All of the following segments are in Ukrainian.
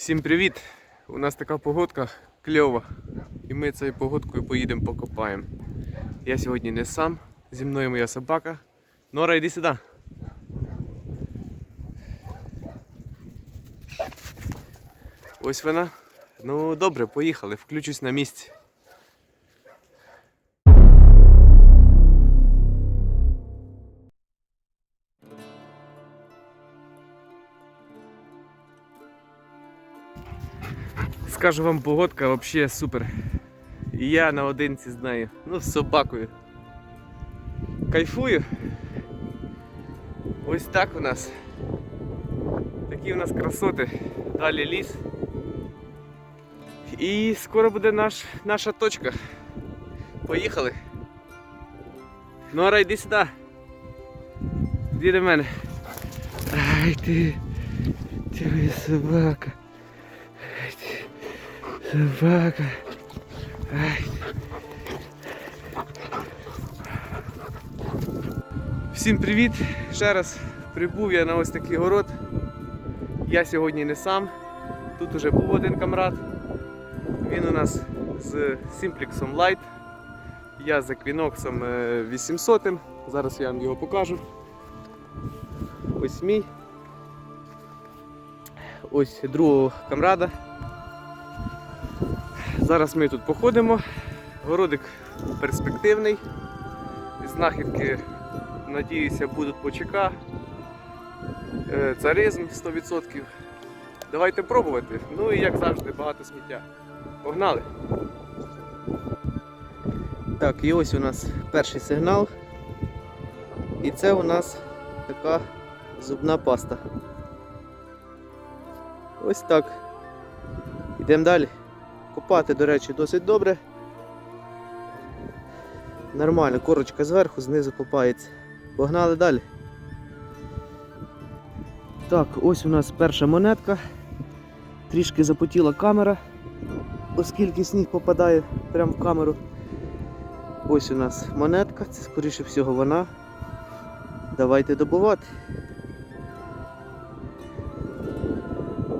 Всім привіт! У нас така погодка кльова. І ми цією погодкою поїдемо покопаємо. Я сьогодні не сам, зі мною моя собака. Нора, йди сюди. Ось вона. Ну добре, поїхали, включусь на місці. Скажу вам, погодка взагалі супер. Я наодинці з нею. Ну, з собакою. Кайфую. Ось так у нас. Такі у нас красоти. Далі ліс. І скоро буде наш, наша точка. Поїхали. Нора, йди сюди. Іди до мене. Ай ти. Ти собака. Собака. Ай. Всім привіт! Ще раз прибув я на ось такий город. Я сьогодні не сам. Тут уже був один камрад. Він у нас з Simplexом Light. Я з е, 800. Зараз я вам його покажу. Ось мій. Ось другого камрада. Зараз ми тут походимо. Городик перспективний. Знахідки, надіюся, будуть по ЧК. Е, Царизм 100%. Давайте пробувати. Ну і як завжди, багато сміття. Погнали! Так, і ось у нас перший сигнал. І це у нас така зубна паста. Ось так. Йдемо далі. Копати, до речі, досить добре. Нормально, корочка зверху, знизу копається. Погнали далі. Так, ось у нас перша монетка. Трішки запотіла камера, оскільки сніг попадає прямо в камеру. Ось у нас монетка, це скоріше всього вона. Давайте добувати.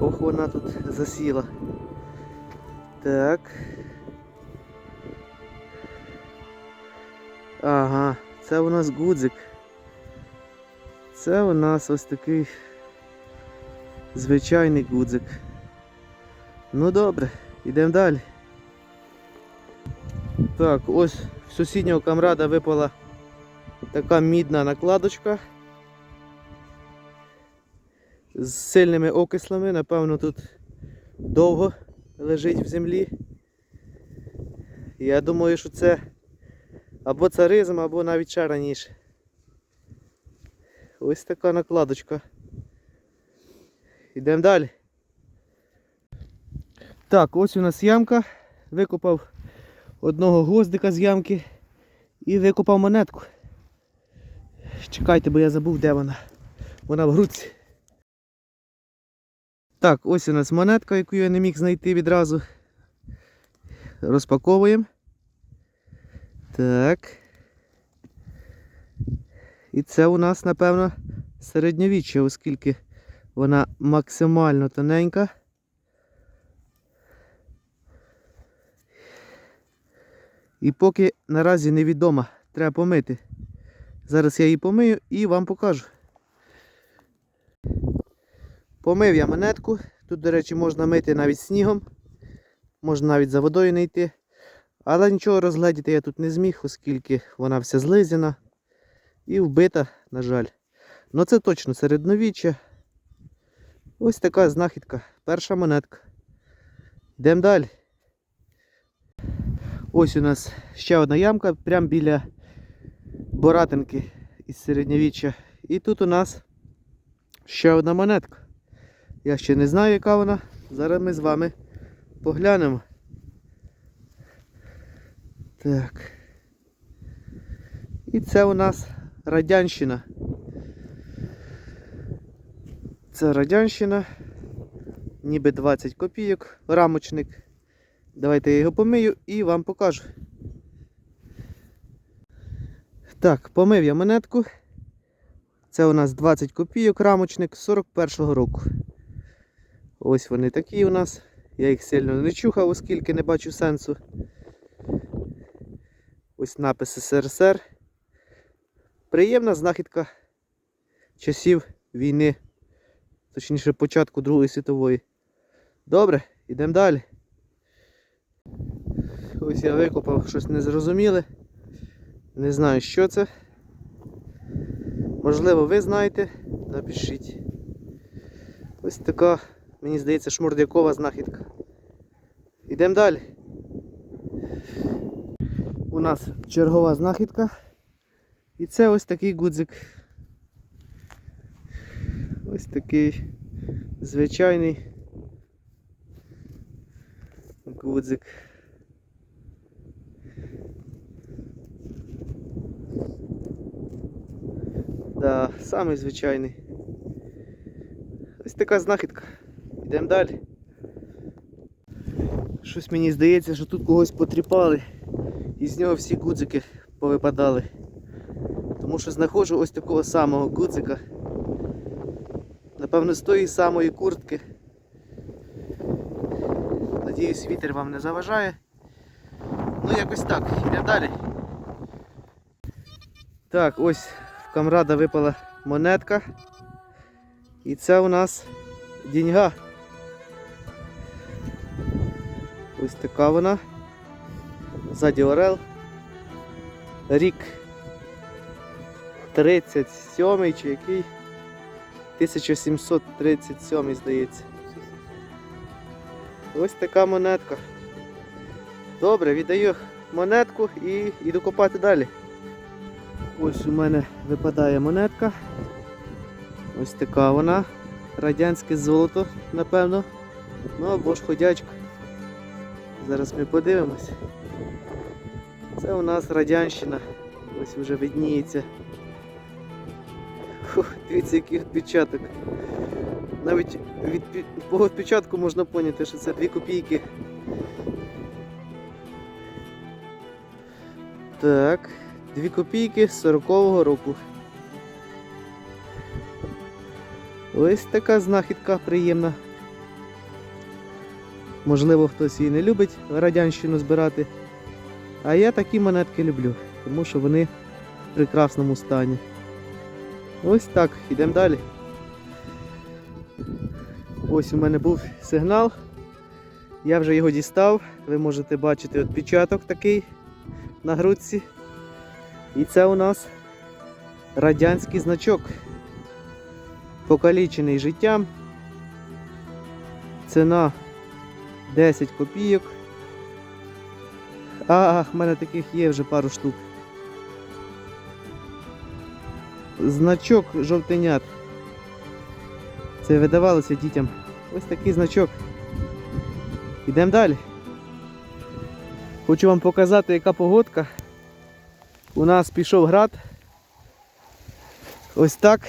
Ох, вона тут засіла. Так. Ага, це у нас гудзик. Це у нас ось такий звичайний гудзик. Ну добре, йдемо далі. Так, ось в сусіднього камрада випала така мідна накладочка з сильними окислами, напевно, тут довго лежить в землі. Я думаю, що це або царизм, або навіть ще раніше. Ось така накладочка. Йдемо далі. Так, ось у нас ямка. Викопав одного гвоздика з ямки і викопав монетку. Чекайте, бо я забув, де вона. Вона в грудці. Так, ось у нас монетка, яку я не міг знайти відразу. Розпаковуємо. Так. І це у нас, напевно, середньовіччя, оскільки вона максимально тоненька. І поки наразі невідома, треба помити. Зараз я її помию і вам покажу. Помив я монетку. Тут, до речі, можна мити навіть снігом. Можна навіть за водою не йти. Але нічого розгледіти я тут не зміг, оскільки вона вся злизана і вбита, на жаль. Ну це точно середньовіччя. Ось така знахідка. Перша монетка. Йдемо далі. Ось у нас ще одна ямка, прямо біля Боратинки із середньовіччя. І тут у нас ще одна монетка. Я ще не знаю, яка вона. Зараз ми з вами поглянемо. Так. І це у нас Радянщина. Це Радянщина. Ніби 20 копійок, рамочник. Давайте я його помию і вам покажу. Так, помив я монетку. Це у нас 20 копійок рамочник 41-го року. Ось вони такі у нас. Я їх сильно не чухав, оскільки не бачу сенсу. Ось напис СРСР. Приємна знахідка часів війни, точніше початку Другої світової. Добре, йдемо далі. Ось я викопав щось незрозуміле. Не знаю, що це. Можливо, ви знаєте, напишіть. Ось така, мені здається, шмурдякова знахідка. Йдемо далі. У нас чергова знахідка. І це ось такий гудзик. Ось такий звичайний гудзик. Да, самий звичайний. Ось така знахідка. Йдемо далі. Щось мені здається, що тут когось потріпали. І з нього всі гудзики повипадали. Тому що знаходжу ось такого самого гудзика. Напевно, з тої самої куртки. Надіюсь, вітер вам не заважає. Ну, якось так, йдемо далі. Так, ось в камрада випала монетка. І це у нас деньга. Ось така вона. Ззаді Орел. Рік 37 чи який? 1737 здається. Ось така монетка. Добре, віддаю монетку і йду копати далі. Ось у мене випадає монетка. Ось така вона. Радянське золото, напевно. Ну або ж ходячка. Зараз ми подивимось. Це у нас радянщина. Ось вже видніється. Дивіться, який відпечаток. Навіть від по відпечатку можна поняти, що це 2 копійки. Так, 2 копійки з 40-го року. Ось така знахідка приємна. Можливо, хтось її не любить радянщину збирати. А я такі монетки люблю, тому що вони в прекрасному стані. Ось так, йдемо далі. Ось у мене був сигнал. Я вже його дістав. Ви можете бачити відпечаток такий на грудці. І це у нас радянський значок. Покалічений життям. Ціна 10 копійок. Ах, в мене таких є вже пару штук. Значок жовтенят. Це видавалося дітям. Ось такий значок. Йдемо далі. Хочу вам показати, яка погодка. У нас пішов град. Ось так.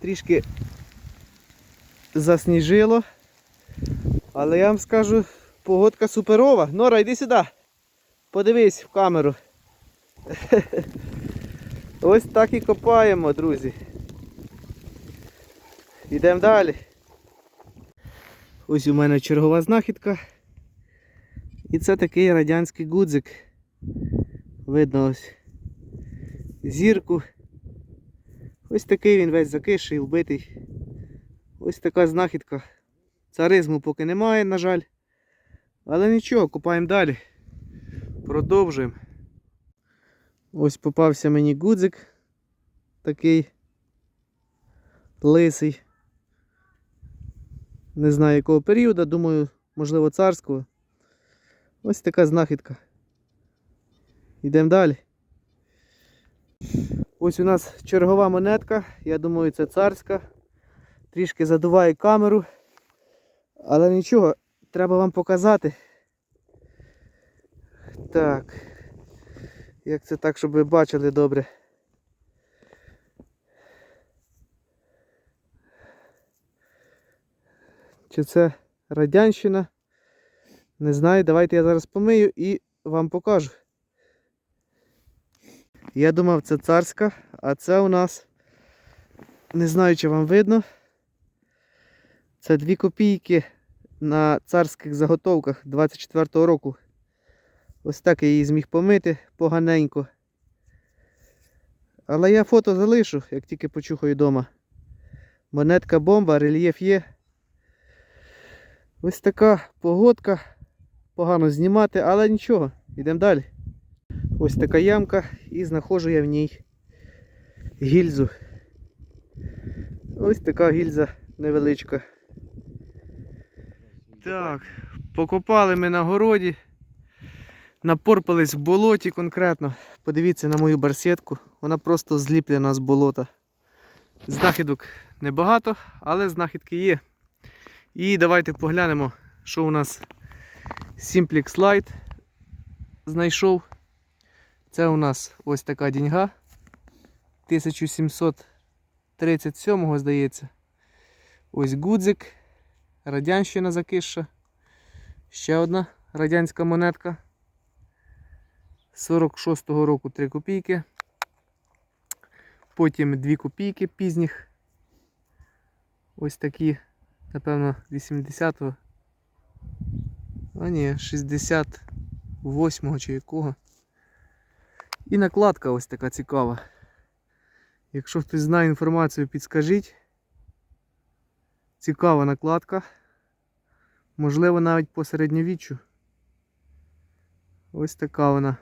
Трішки засніжило. Але я вам скажу, погодка суперова. Нора, йди сюди. Подивись в камеру. Ось так і копаємо, друзі. Йдемо далі. Ось у мене чергова знахідка. І це такий радянський гудзик. Видно ось зірку. Ось такий він весь закиший, вбитий. Ось така знахідка. Царизму поки немає, на жаль. Але нічого, копаємо далі. Продовжуємо. Ось попався мені гудзик. Такий лисий. Не знаю якого періоду, думаю, можливо, царського. Ось така знахідка. Йдемо далі. Ось у нас чергова монетка. Я думаю, це царська. Трішки задуває камеру. Але нічого, треба вам показати. Так. Як це так, щоб ви бачили добре. Чи це радянщина? Не знаю, давайте я зараз помию і вам покажу. Я думав, це царська, а це у нас, не знаю, чи вам видно. Це 2 копійки на царських заготовках 24-го року. Ось так я її зміг помити поганенько. Але я фото залишу, як тільки почухаю вдома. Монетка бомба, рельєф є. Ось така погодка. Погано знімати, але нічого, йдемо далі. Ось така ямка і знаходжу я в ній гільзу. Ось така гільза невеличка. Так, покопали ми на городі. Напорпались в болоті конкретно. Подивіться на мою барсетку. Вона просто зліплена з болота. Знахідок небагато, але знахідки є. І давайте поглянемо, що у нас Simplex Light знайшов. Це у нас ось така деньга. 1737 здається. Ось гудзик. Радянщина закисша. Ще одна радянська монетка. 46-го року 3 копійки. Потім 2 копійки пізніх. Ось такі, напевно, 80-го. А ні, 68-го чи якого. І накладка ось така цікава. Якщо хтось знає інформацію, підскажіть. Цікава накладка. Можливо, навіть по середньовіччю. Ось така вона.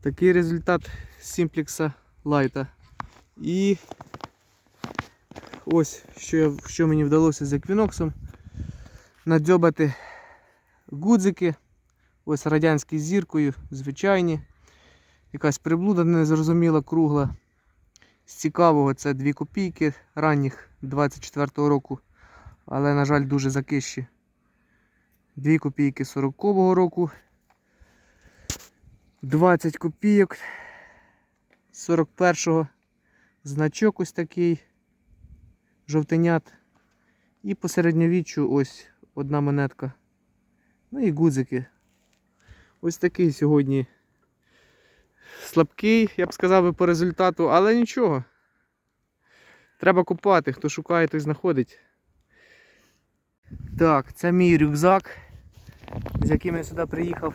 Такий результат Сімплекса Лайта. І ось що, я, що мені вдалося з еквіноксом. Надзьобати гудзики. Ось радянські з зіркою, звичайні. Якась приблуда незрозуміла, кругла. З цікавого це 2 копійки ранніх 24-го року, але, на жаль, дуже закищі. 2 копійки 40-го року. 20 копійок 41-го. Значок ось такий. Жовтенят. І по середньовіччю ось одна монетка. Ну і гудзики. Ось такий сьогодні слабкий, я б сказав би, по результату, але нічого. Треба купати, хто шукає, той знаходить. Так, це мій рюкзак, з яким я сюди приїхав.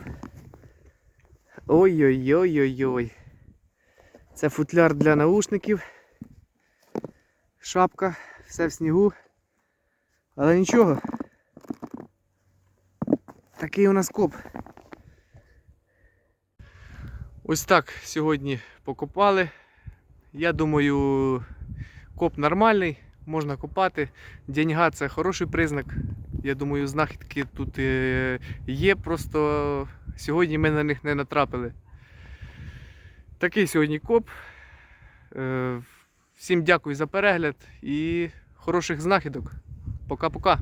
Ой-ой-ой-ой-ой. Це футляр для наушників. Шапка, все в снігу. Але нічого. Такий у нас коп. Ось так сьогодні покопали. Я думаю, коп нормальний, можна копати. Деньга це хороший признак. Я думаю, знахідки тут е, є, просто сьогодні ми на них не натрапили. Такий сьогодні коп. Е, Всім дякую за перегляд і хороших знахідок. Пока-пока.